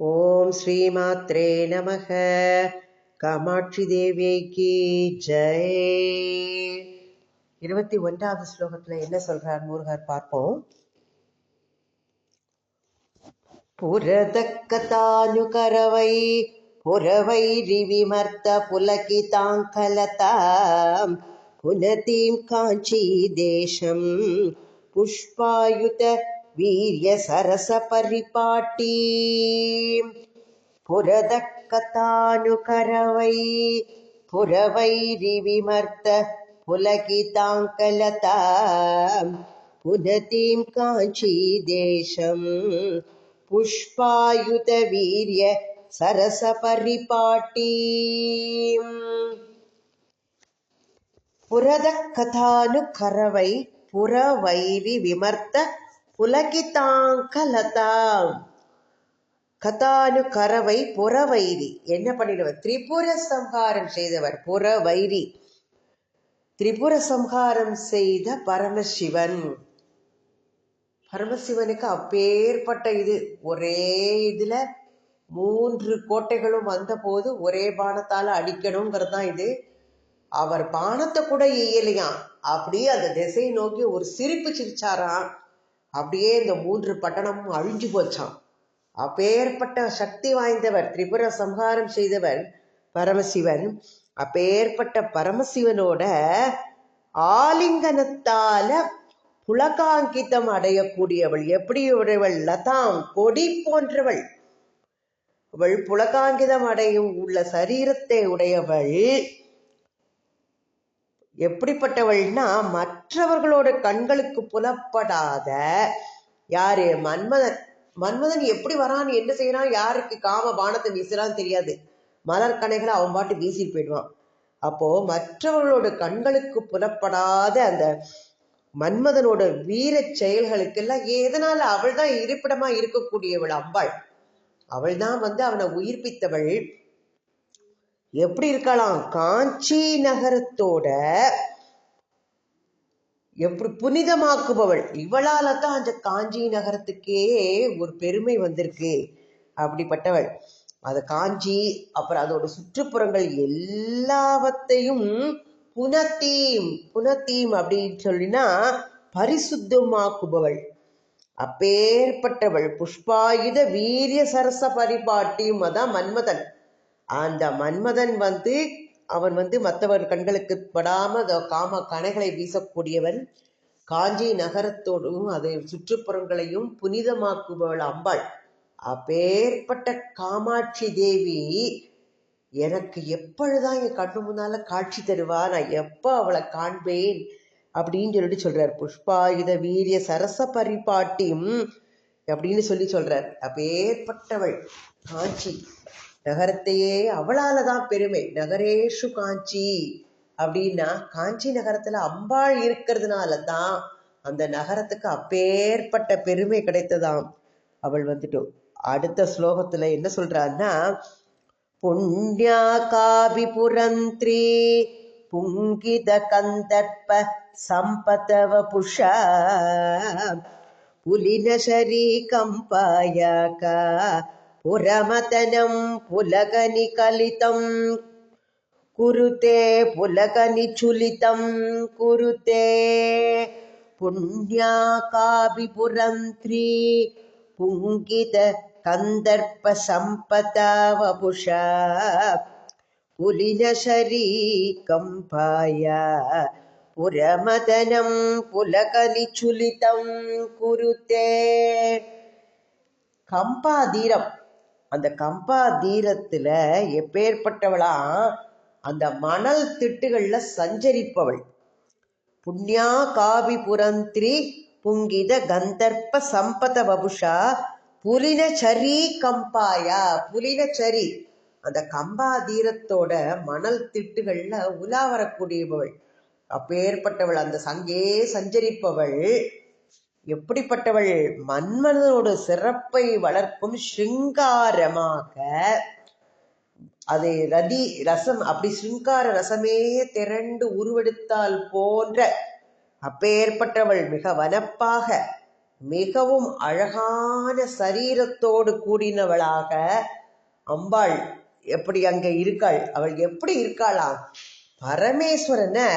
ஓம் ஸ்ரீமாத்ரே நமக. காமாட்சி தேவிக்கு ஜெய். இருபத்தி ஒன்றாவது ஸ்லோகத்துல என்ன சொல்றார் முருகர் பார்ப்போம். புரதக்கதானுகரவை புறவைரி புலகி புலகிதாங்கலதாம் புனதீம் காஞ்சி தேசம் புஷ்பாயுத வீரிய சரச பரிபாட்டி புரதக்கதானுகரவை புறவைரி விமர்த்த புலகிதாங்கலதாம் புனதீம் காஞ்சி தேசம் புஷ்பாயுத வீரிய சரச பரிபாட்டி புரத கதானு கரவை புறவைரி விமர்த்த புலகிதாங்கலதாம் கதானு கரவை புறவைரி என்ன பண்ணிடுவர்? திரிபுர சம்ஹாரம் செய்தவர் புறவைரி திரிபுர சம்ஹாரம் செய்த பரமசிவன். பரமசிவனுக்கு அப்பேற்பட்ட இது. ஒரே இதுல மூன்று கோட்டைகளும் வந்தபோது ஒரே பானத்தால அடிக்கணுங்கிறது தான் இது. அவர் பானத்தை கூட இயலையாம் அப்படியே அந்த திசையை நோக்கி ஒரு சிரிப்பு சிரிச்சாராம். அப்படியே இந்த மூன்று பட்டணமும் அழிஞ்சு போச்சான் அப்பேற்பட்ட சக்தி வாய்ந்தவர் திரிபுர சம்ஹாரம் செய்தவர் பரமசிவன். அப்பேற்பட்ட பரமசிவனோட ஆலிங்கனத்தால புலகாங்கிதம் அடையக்கூடியவள் எப்படி உடையவள் லதாம் கொடி போன்றவள். அவள் புலகாங்கிதம் அடையும் உள்ள சரீரத்தை உடையவள். எப்படிப்பட்டவள்னா மற்றவர்களோட கண்களுக்கு புலப்படாத யாரு? மன்மதன். மன்மதன் எப்படி வரான் என்ன செய்யறான் யாருக்கு காம பானத்தை வீசுறான்னு தெரியாது. மலர்கணைகளை அவன் பாட்டு வீசிட்டு போயிடுவான். அப்போ மற்றவர்களோட கண்களுக்கு புலப்படாத அந்த மன்மதனோட வீர செயல்களுக்கெல்லாம் எதனால அவள் தான் இருப்பிடமா இருக்கக்கூடியவள் அம்பாள்? அவள் தான் வந்து அவனை உயிர்ப்பித்தவள். எப்படி இருக்கலாம்? காஞ்சி நகரத்தோட எப்படி புனிதமாக்குபவள். இவளால தான் அந்த காஞ்சி நகரத்துக்கே ஒரு பெருமை வந்திருக்கு. அப்படிப்பட்டவள். அது காஞ்சி அப்புறம் அதோட சுற்றுப்புறங்கள் எல்லாவத்தையும் புனத்தீம் புனத்தீம் அப்படின்னு சொல்லினா பரிசுத்தமாக்குபவள். அப்பேற்பட்டவள். புஷ்பாயுத வீரிய சரச பரிபாட்டியும் அதான் மன்மதன். அந்த மன்மதன் வந்து அவன் வந்து மற்றவர் கண்களுக்கு படாம காம கணைகளை வீசக்கூடியவன். காஞ்சி நகரத்தோடும் அதை சுற்றுப்புறங்களையும் புனிதமாக்குபவள் அம்பாள். அப்பேற்பட்ட காமாட்சி தேவி எனக்கு எப்பொழுதான் என் கண்ணு முன்னால காட்சி தருவா? நான் எப்போ அவளை காண்பேன்? அப்படின்னு சொல்லிட்டு சொல்றார். புஷ்பாயுத வீரிய சரச பரிபாட்டியும் அப்படின்னு சொல்லி சொல்றார். அப்பேற்பட்டவள் காஞ்சி. நகரத்தையே அவளால தான் பெருமை. நகரேஷு காஞ்சி. அப்படின்னா காஞ்சி நகரத்துல அம்பாள் இருக்கிறதுனால தான் அந்த நகரத்துக்கு அப்பேற்பட்ட பெருமை கிடைத்ததாம். அவள் வந்துட்டு. அடுத்த ஸ்லோகத்துல என்ன சொல்றான்னா புண்ணியா காவி புரந்திரி புங்கித கந்தர்ப்ப சம்பதவ புஷா புலினசரி கம்பாயாக புரமதனம் புலகனிகலிதம் குருதே புலகனிச்சுலிதம் குருதே புண்ணியா காவி புரந்திரி புங்கித கந்தர்ப்ப சம்பதா வபுஷா புலினசரி கம்பாய அந்த கம்பா தீரத்துல எப்பேற்பட்டவளாம் அந்த மணல் திட்டுகள்ல சஞ்சரிப்பவள். புண்ணியா காவிபுரந்திரி புங்கித கந்தர்ப்ப சம்பத வபுஷா புலினச்சரி கம்பாயா புலினச்சரி அந்த கம்பா தீரத்தோட மணல் திட்டுகள்ல உலா வரக்கூடியவள் அப்பேற்பட்டவள் அந்த சங்கே சஞ்சரிப்பவள். எப்படிப்பட்டவள்? மன்மனோட சிறப்பை வளர்க்கும் ஸ்ருங்காரமாக அது ரதி ரசம் அப்படி ஸ்ருங்கார ரசமே திரண்டு உருவெடுத்தால் போன்ற அப்பேற்பட்டவள் மிக வனப்பாக மிகவும் அழகான சரீரத்தோடு கூடினவளாக அம்பாள் எப்படி அங்க இருக்காள்? அவள் எப்படி இருக்காளாம்? பரமேஸ்வரனை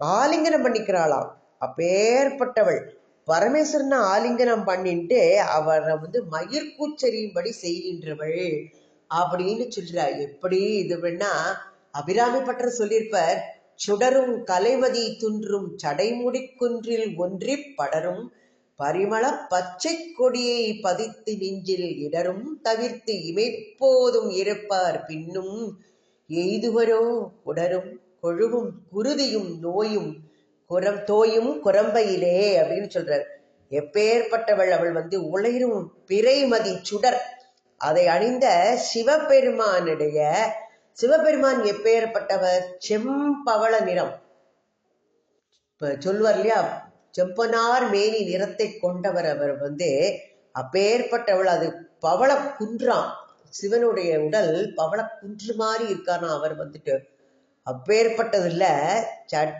ஆலிங்கனம் பண்ணிக்கிறாளாம். அப்பேற்பட்டவள் பரமேஸ்வரனை ஆலிங்கனம் பண்ணிட்டு அவரை வந்து மயிர்கூச்சரியும்படி செய்கின்றவள் அப்படின்னு சொல்றா. எப்படி இது வேணா? அபிராமி பற்ற சொல்லியிருப்பார் சுடரும் கலைமதி துன்றும் சடைமுடி குன்றில் ஒன்றிப் படரும் பரிமள பச்சை கொடியை பதித்து நெஞ்சில் இடரும் தவிர்த்து இமைப்போதும் இருப்பார் பின்னும் எய்துவரோ உடரும் கொழுவும் குருதியும் நோயும் குரம் தோயும் குரம்பையிலே அப்படின்னு சொல்றார். எப்பேற்பட்டவள் அவள் வந்து உளையும் பிறைமதி சுடர். அதை அணிந்த சிவபெருமானுடைய சிவபெருமான் எப்பேற்பட்டவர்? செம்பவள நிறம். சொல்வார் இல்லையா? செம்பனார் மேனி நிறத்தை கொண்டவர் அவர் வந்து அப்பேற்பட்டவள். அது பவள குன்றாம் சிவனுடைய உடல் பவள குன்று மாதிரி இருக்கானா? அவர் வந்துட்டு அப்பேற்பட்டதுல சட்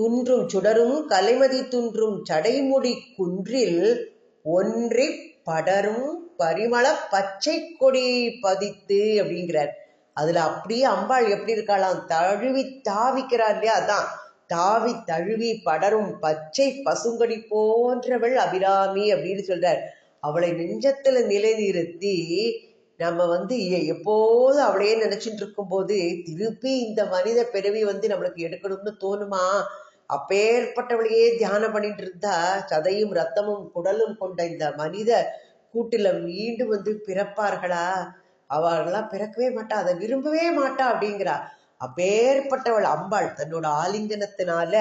துன்றும் சுடரும் கலைமதி துன்றும் சடைமுடி குன்றில் ஒன்றி படரும் பரிமள பச்சை கொடி பதித்து அப்படிங்கிறார். அதுல அப்படியே அம்பாள் எப்படி இருக்காளாம்? தழுவி தாவிக்கிறார் இல்லையா? அதான். தாவி தழுவி படரும் பச்சை பசுங்கொடி போன்றவள் அபிராமி அப்படின்னு சொல்றார். அவளை நெஞ்சத்துல நிலைநிறுத்தி நம்ம வந்து எ- எப்போதும் அவளையே நினைச்சிட்டு இருக்கும்போது திருப்பி இந்த மனித பிறவி வந்து நம்மளுக்கு எடுக்கணும்னு தோணுமா? அப்பேற்பட்டவளையே தியானம் பண்ணிட்டு இருந்தா சதையும் ரத்தமும் குடலும் கொண்ட இந்த மனித கூட்டில மீண்டும் வந்து பிறப்பார்களா? அவர்களாம் பிறக்கவே மாட்டா அதை விரும்பவே மாட்டா அப்படிங்கிறா. அப்பேற்பட்டவள் அம்பாள் தன்னோட ஆலிங்கனத்தினால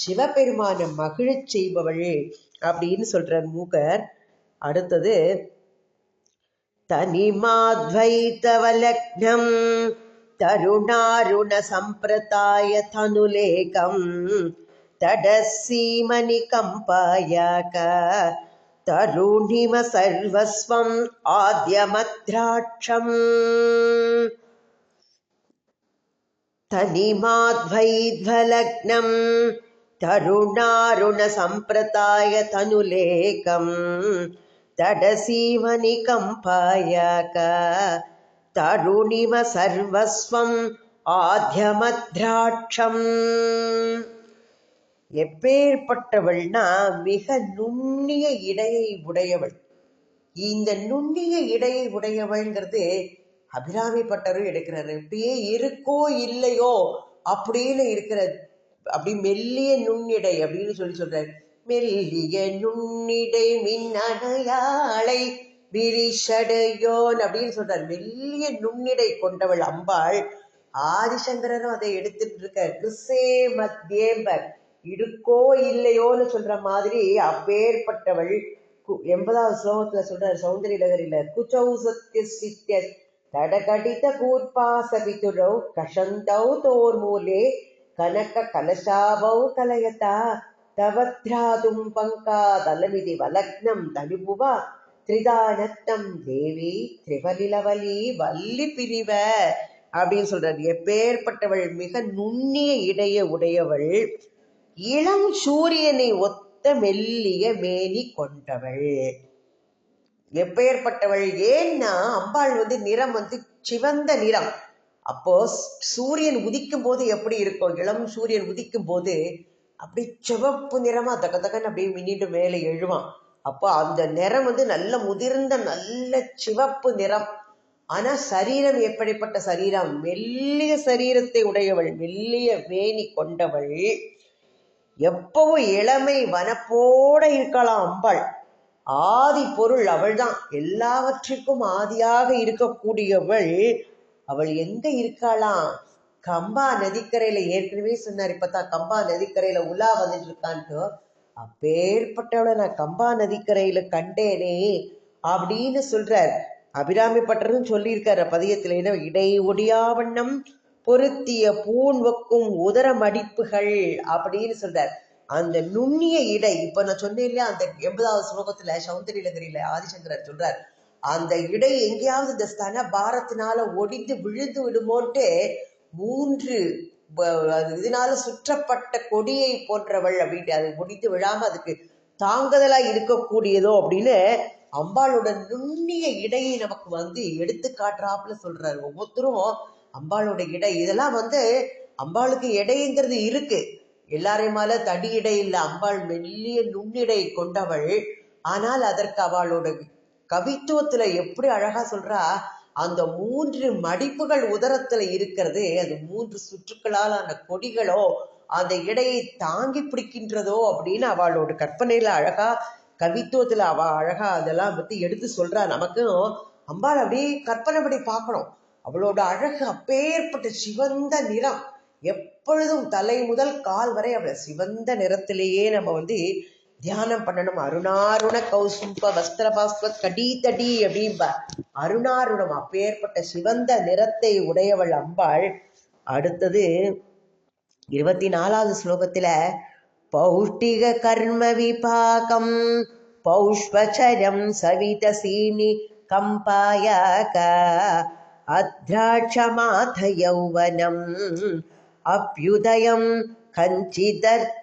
சிவபெருமான மகிழச் செய்பவள் அப்படின்னு சொல்றார் மூகர். அடுத்தது तनिमाद्वैतवलग्नम् तरुणारुणसम्प्रदाय तनुलेकम् तडसीमनिकम्पायाक तरुणिम सर्वस्वम् आद्यमद्राक्षम् तनिमाद्वैध्वलग्नम् तरुणारुणसम्प्रदाय तनुलेकम् तडसीमनिकम्पायाक तरुणिव सर्वस्वम् ஆத்யமத்ராட்சம் எப்பேற்பட்டவள்னா மிக நுண்ணிய இடையை உடையவள் இந்த நுண்ணிய இடையை உடையவள்ங்கிறது அபிராமி பட்டரும் எடுக்கிறாரு இப்படியே இருக்கோ இல்லையோ அப்படின்னு இருக்கிற அப்படி மெல்லிய நுண்ணிடை அப்படின்னு சொல்லி சொல்றாரு மெல்லிய நுண்ணிடை மின்னடையாளை விரிஷடையோன் அப்படின்னு சொல்றார். மெல்லிய நுண்ணிடை கொண்டவள் அம்பாள் ஆதிசங்கரரும் அதை எடுத்துட்டு இருக்க கிறிஸ்தே மத்தியேம்பர் இருக்கோ இல்லையோன்னு சொல்ற மாதிரி அப்பேற்பட்டவள். கு- எண்பதாவது ஸ்லோகத்துல சொல்ற சௌந்தரிய நகரில குச்சௌ சத்திய சித்திய தடகடித கூர்பாசபிதுரௌ கஷந்தௌ தோர்மூலே கனக கலசாபௌ கலயதா தவத்ராதும் பங்காதலமிதி வலக்னம் தனுபுவா திரிதானத்தம் தேவி திரிவலிலவலி வள்ளி பிரிவ அப்படின்னு சொல்றார். எப்பேற்பட்டவள் மிக நுண்ணிய இடைய உடையவள் இளம் சூரியனை ஒத்த மெல்லிய மேனி கொண்டவள். எப்பேற்பட்டவள் ஏன்னா அம்பாள் வந்து நிறம் வந்து சிவந்த நிறம். அப்போ சூரியன் உதிக்கும் போது எப்படி இருக்கும்? இளம் சூரியன் உதிக்கும் போது அப்படி சிவப்பு நிறமா தக தகன்னு அப்படியே மின்னிட்டு மேலே எழுவான். அப்போ அந்த நிறம் வந்து நல்ல முதிர்ந்த நல்ல சிவப்பு நிறம். ஆனா சரீரம் எப்படிப்பட்ட சரீரம்? மெல்லிய சரீரத்தை உடையவள் மெல்லிய வேணி கொண்டவள். எப்பவும் இளமை வனப்போட இருக்கலாம் அம்பாள். ஆதி பொருள் அவள்தான். எல்லாவற்றிற்கும் ஆதியாக இருக்கக்கூடியவள். அவள் எங்க இருக்காளாம்? கம்பா நதிக்கரையில ஏற்கனவே சொன்னார் இப்பதான் கம்பா நதிக்கரையில உலா வந்துட்டு இருக்கான்ட்டு அப்பேற்பட்டவளை நான் கம்பா நதிக்கரையில கண்டேனே அப்படின்னு சொல்றார். அபிராமி பட்டரும் சொல்லியிருக்காரு பதியத்துல என்ன இடை ஒடியாவண்ணம் பொருத்திய பூண் வைக்கும் உதர மடிப்புகள் அப்படின்னு சொல்றார். அந்த நுண்ணிய இடை இப்ப நான் சொன்னேன் இல்லையா அந்த எண்பதாவது ஸ்லோகத்துல சௌந்தரியலகிரியில ஆதிசங்கரர் சொல்றார் அந்த இடை எங்கேயாவது இந்த ஸ்தன பாரத்தினால ஒடிந்து விழுந்து விடுமோன்ட்டு மூன்று அது இதனால சுற்றப்பட்ட கொடியை போன்றவள் அப்படின்ட்டு அது முடித்து விழாம அதுக்கு தாங்குதலா இருக்கக்கூடியதோ அப்படின்னு அம்பாளோட நுண்ணிய இடையை நமக்கு வந்து எடுத்து காட்டுறாப்புல சொல்றாரு. ஒவ்வொருத்தரும் அம்பாளோட இடை இதெல்லாம் வந்து அம்பாளுக்கு இடைங்கிறது இருக்கு. எல்லாரையும் தடி இடை இல்லை அம்பாள் மெல்லிய நுண்ணிடை கொண்டவள். ஆனால் அதற்கு அவளோட கவித்துவத்துல எப்படி அழகா சொல்றா? அந்த மூன்று மடிப்புகள் உதரத்துல இருக்கிறது அது மூன்று சுற்றுக்களால் அந்த கொடிகளோ அந்த இடையை தாங்கி பிடிக்கின்றதோ அப்படின்னு அவளோட கற்பனையில அழகா கவித்துவத்துல அவ அழகா அதெல்லாம் பத்தி எடுத்து சொல்றா. நமக்கும் அம்பாள் அப்படியே கற்பனைப்படி பார்க்கணும். அவளோட அழகு அப்பேற்பட்ட சிவந்த நிறம். எப்பொழுதும் தலை முதல் கால் வரை அவளை சிவந்த நிறத்திலேயே நம்ம வந்து தியானம் பண்ணணும். அருணாருண கௌசும்ப வஸ்திர பாஸ்வத் தடி தடி அப்படின்பா அருணாருணம் அப்பேற்பட்ட சிவந்த நிறத்தை உடையவள் அம்பாள். அடுத்தது இருபத்தி நாலாவது ஸ்லோகத்துல பௌஷ்டிக கர்ம விபாகம் பௌஷ்வச்சரம் சவிதசீனி கம்பாயக அத்ராட்சமாத யௌவனம் அபியுதயம் கஞ்சிதர்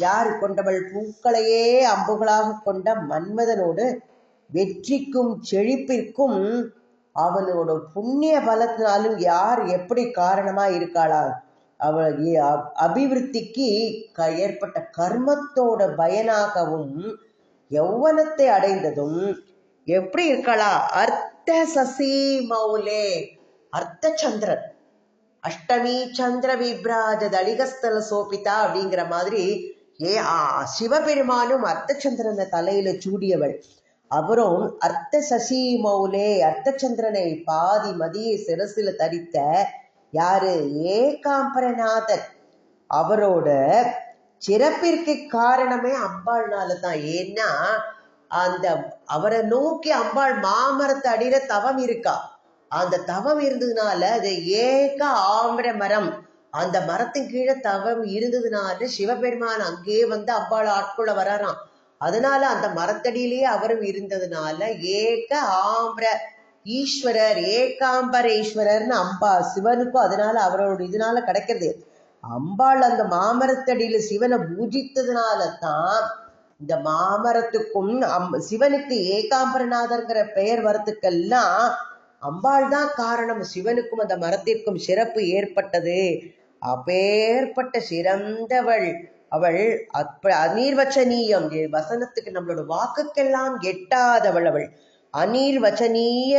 யார் கொண்டவள் பூக்களையே அம்புகளாக கொண்ட மன்மதனோடு வெற்றிக்கும் செழிப்பிற்கும் அவனோட புண்ணிய பலத்தினாலும் யார் எப்படி காரணமா இருக்காளா? அவள் அபிவிருத்திக்கு ஏற்பட்ட கர்மத்தோட பயனாகவும் யௌவனத்தை அடைந்ததும் எப்படி இருக்காளா? அர்த்த சசி மௌலே அர்த்த சந்திரன் அஷ்டமி சந்திர விப்ராஜ தலிகஸ்தல சோபிதா அப்படிங்கிற மாதிரி ஏ சிவபெருமானும் அர்த்தச்சந்திரனை தலையில சூடியவள். அப்புறம் அர்த்த சசி மௌலே அர்த்தச்சந்திரனை பாதி மதியை சிரசில தரித்த யாரு? ஏகாம்பரநாதர். அவரோட சிறப்பிற்கு காரணமே அம்பாள்னால தான். ஏன்னா அந்த அவரை நோக்கி அம்பாள் மாமரத்தை அடியில தவம் இருக்கா. அந்த தவம் இருந்ததுனால அது ஏக ஆம்பர மரம் அந்த மரத்தின் கீழே தவம் இருந்ததுனால சிவபெருமான் அங்கேயே வந்து அம்பாள் ஆட்கொள்ள வராராம். அதனால அந்த மரத்தடியிலேயே அவரும் இருந்ததுனால ஏக ஆம்பர ஈஸ்வரர் ஏகாம்பரேஸ்வரர்னு அம்பா சிவனுக்கும் அதனால அவரோட இதனால கிடைக்கிறது. அம்பாள் அந்த மாமரத்தடியில சிவனை பூஜித்ததுனால தான் இந்த மாமரத்துக்கும் அம் சிவனுக்கு ஏகாம்பரநாதர்ங்கிற பெயர் வரத்துக்கெல்லாம் அம்பாள் தான் காரணம். சிவனுக்கும் அந்த மரத்திற்கும் சிறப்பு ஏற்பட்டது. அப்பேற்பட்ட சிறந்தவள். அவள் அப்ப அநீர்வச்சனீயம். வசனத்துக்கு நம்மளோட வாக்குக்கெல்லாம் எட்டாதவள் அவள். அநீர்வச்சனீய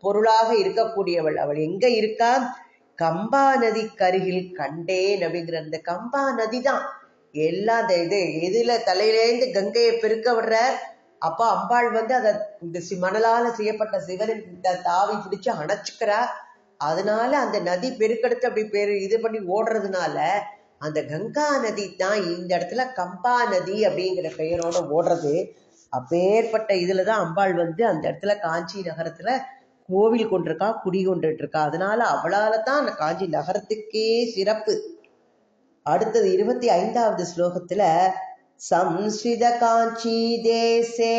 பொருளாக இருக்கக்கூடியவள் அவள். எங்க இருக்கா? கம்பா நதி கருகில் கண்டேன் அப்படிங்கிற அந்த கம்பா நதி தான் எல்லாம் அந்த இது எதுல தலையிலேருந்து கங்கையை பெருக்க விடுற? அப்பா அம்பாள் வந்து அதை இந்த மணலால செய்யப்பட்ட சிவனின் தாவி பிடிச்சு அணைச்சுக்கிறா. அதனால அந்த நதி பெருக்கெடுத்து அப்படி பெரு இது பண்ணி ஓடுறதுனால அந்த கங்கா நதி தான் இந்த இடத்துல கம்பா நதி அப்படிங்கிற பெயரோட ஓடுறது. அப்பேற்பட்ட இதுல தான் அம்பாள் வந்து அந்த இடத்துல காஞ்சி நகரத்துல கோவில் கொண்டிருக்கா குடி கொண்டுட்டு இருக்கா அதனால அவளால தான் அந்த காஞ்சி நகரத்துக்கே சிறப்பு. அடுத்தது இருபத்தி ஐந்தாவது ஸ்லோகத்துல சம்ஸ்ரித காஞ்சி தேசே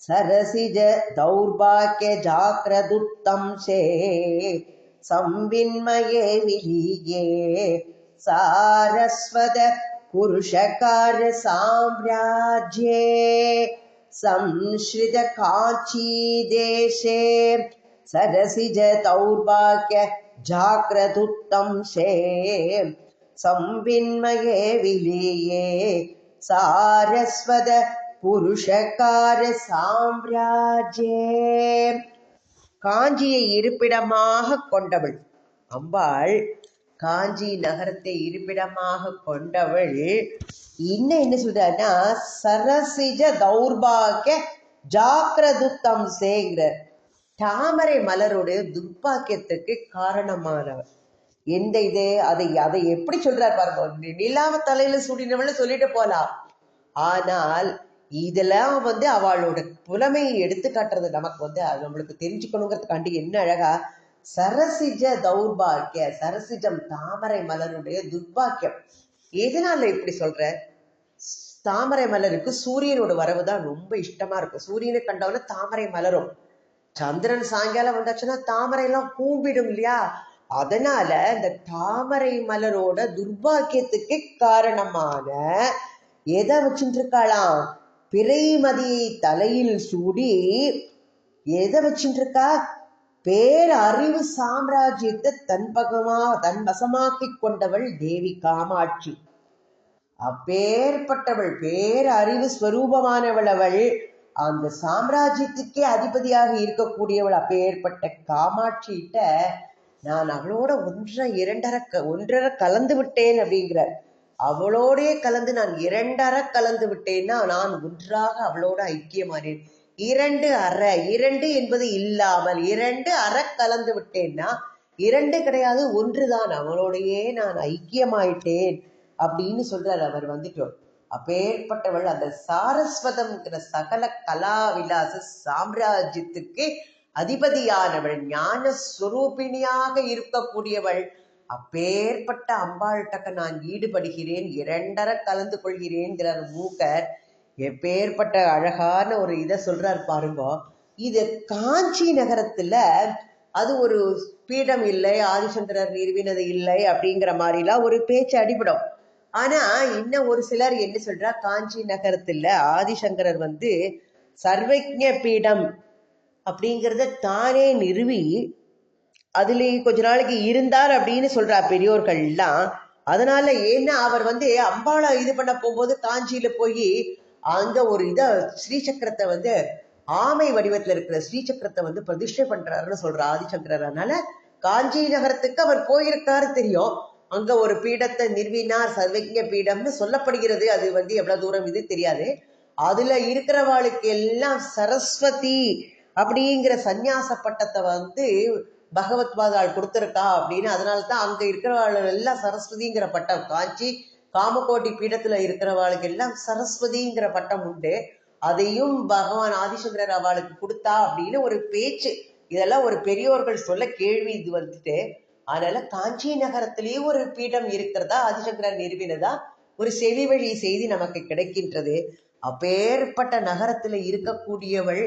சரசிஜ தௌர்பாக்கிய ஜாக்கிரதுத்தம் சே संविन्मये विलीये सारस्वत पुरुषकारसाम्राज्ये साम्राज्ये संश्रितचीदेशे सरसिज दौर्भाक्य जाग्रदुत्तंशे संविन्मये विलीये सारस्वत पुरुषकारसाम्राज्ये காஞ்சியை இருப்பிடமாக கொண்டவள். அம்பாள் காஞ்சி நகரத்தை இருப்பிடமாக கொண்டவள். இன்னும் என்ன சொல்றாருன்னா சரசிஜ தௌர்பாகிய ஜாக்கிரதுத்தம் சேங்கிற தாமரை மலருடைய துர்பாக்கியத்துக்கு காரணமானவர். எந்த இது? அதை அதை எப்படி சொல்றார் பாருங்க. நிலாவ தலையில சூடினவள் சொல்லிட்டு போலாம். ஆனால் இதெல்லாம் வந்து அவளோட புலமையை எடுத்து காட்டுறது நமக்கு வந்து அது நம்மளுக்கு தெரிஞ்சுக்கணுங்கிறதுக்காண்டி என்ன அழகா சரசிஜ தௌர்பாக்கிய சரசிஜம் தாமரை மலருடைய துர்பாக்கியம். எதனால இப்படி சொல்ற? தாமரை மலருக்கு சூரியனோட வரவு தான் ரொம்ப இஷ்டமா இருக்கும். சூரியனை கண்டவன தாமரை மலரும். சந்திரன் சாயங்காலம் வந்தாச்சுன்னா தாமரை எல்லாம் கூம்பிடும் இல்லையா? அதனால இந்த தாமரை மலரோட துர்பாக்கியத்துக்கு காரணமான எதை வச்சுட்டு இருக்காளாம்? பிறைமதியை தலையில் சூடி எதை வச்சுருக்கா பேரறிவு சாம்ராஜ்யத்தை தன் பகமா தன் வசமாக்கிக் கொண்டவள் தேவி காமாட்சி. அப்பேற்பட்டவள் பேரறிவு ஸ்வரூபமானவள் அவள். அந்த சாம்ராஜ்யத்துக்கே அதிபதியாக இருக்கக்கூடியவள் அப்பேற்பட்ட காமாட்சியிட்ட நான் அவளோட ஒன்றரை இரண்டரை க- ஒன்றரை கலந்து விட்டேன் அப்படிங்கிறார். அவளோடே கலந்து நான் இரண்டற கலந்து விட்டேன்னா நான் ஒன்றாக அவளோட ஐக்கியமானேன். இரண்டு அற இரண்டு என்பது இல்லாமல் இரண்டு அற கலந்து விட்டேன்னா இரண்டு கிடையாது ஒன்றுதான். அவளோடையே நான் ஐக்கியமாயிட்டேன் அப்படின்னு சொல்றார் அவர் வந்துட்டோம் அப்பேற்பட்டவள் அந்த சாரஸ்வதம்ங்கிற சகல கலா விலாச சாம்ராஜ்யத்துக்கு அதிபதியானவள் ஞான சுரூபிணியாக இருக்கக்கூடியவள். அப்பேற்பட்ட அம்பாள்கிட்ட நான் ஈடுபடுகிறேன் இரண்டர கலந்து கொள்கிறேன்கிறார் மூக்கர் எப்பேற்பட்ட அழகான ஒரு இதை சொல்றார் பாருங்க. இது காஞ்சி நகரத்துல அது ஒரு பீடம் இல்லை ஆதிசங்கரர் நிறுவினது இல்லை அப்படிங்கிற மாதிரிலாம் ஒரு பேச்சு அடிபடும். ஆனா இன்னும் ஒரு சிலர் என்ன சொல்றா? காஞ்சி நகரத்துல ஆதிசங்கரர் வந்து சர்வஜ பீடம் அப்படிங்கிறத தானே நிறுவி அதுல கொஞ்ச நாளைக்கு இருந்தார் அப்படின்னு சொல்றா பெரியோர்கள்லாம். அதனால ஏன்னா அவர் வந்து அம்பாவை இது பண்ண போகும்போது காஞ்சியில போய் அங்க ஒரு இத ஸ்ரீசக்கரத்தை வந்து ஆமை வடிவத்துல இருக்கிற ஸ்ரீசக்கரத்தை வந்து பிரதிஷ்டை பண்றாருன்னு சொல்ற ஆதிசங்கரர். அதனால காஞ்சி நகரத்துக்கு அவர் போயிருக்காரு தெரியும். அங்க ஒரு பீடத்தை நிறுவினார் சர்வஜ பீடம்னு சொல்லப்படுகிறது. அது வந்து எவ்வளவு தூரம் இது தெரியாது. அதுல இருக்கிறவாளுக்கு எல்லாம் சரஸ்வதி அப்படிங்கிற சந்நியாச பட்டத்தை வந்து பகவத்பாதாள் கொடுத்துருக்கா அப்படின்னு அதனால தான் அங்க இருக்கிறவாள் எல்லாம் சரஸ்வதிங்கிற பட்டம் காஞ்சி காமகோட்டி பீடத்துல இருக்கிறவாளுக்கு எல்லாம் சரஸ்வதிங்கிற பட்டம் உண்டு. அதையும் பகவான் ஆதிசங்கரர் அவளுக்கு கொடுத்தா அப்படின்னு ஒரு பேச்சு. இதெல்லாம் ஒரு பெரியோர்கள் சொல்ல கேள்வி இது வந்துட்டு. அதனால காஞ்சி நகரத்திலேயே ஒரு பீடம் இருக்கிறதா ஆதிசங்கரர் நிறுவினதா ஒரு செவி வழி செய்தி நமக்கு கிடைக்கின்றது. அப்பேற்பட்ட நகரத்துல இருக்கக்கூடியவள்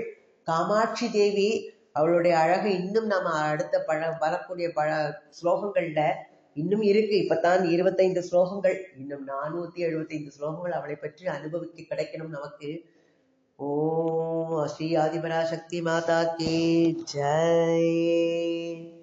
காமாட்சி தேவி அவளுடைய அழகு இன்னும் நம்ம அடுத்த பழ வரக்கூடிய பழ ஸ்லோகங்கள்ல இன்னும் இருக்கு. இப்பத்தான் இருபத்தைந்து ஸ்லோகங்கள் இன்னும் நானூத்தி எழுபத்தைந்து ஸ்லோகங்கள் அவளை பற்றி அனுபவிக்க கிடைக்கணும் நமக்கு. ஓம் ஸ்ரீ ஆதிபராசக்தி மாதா கே. ஜெய்.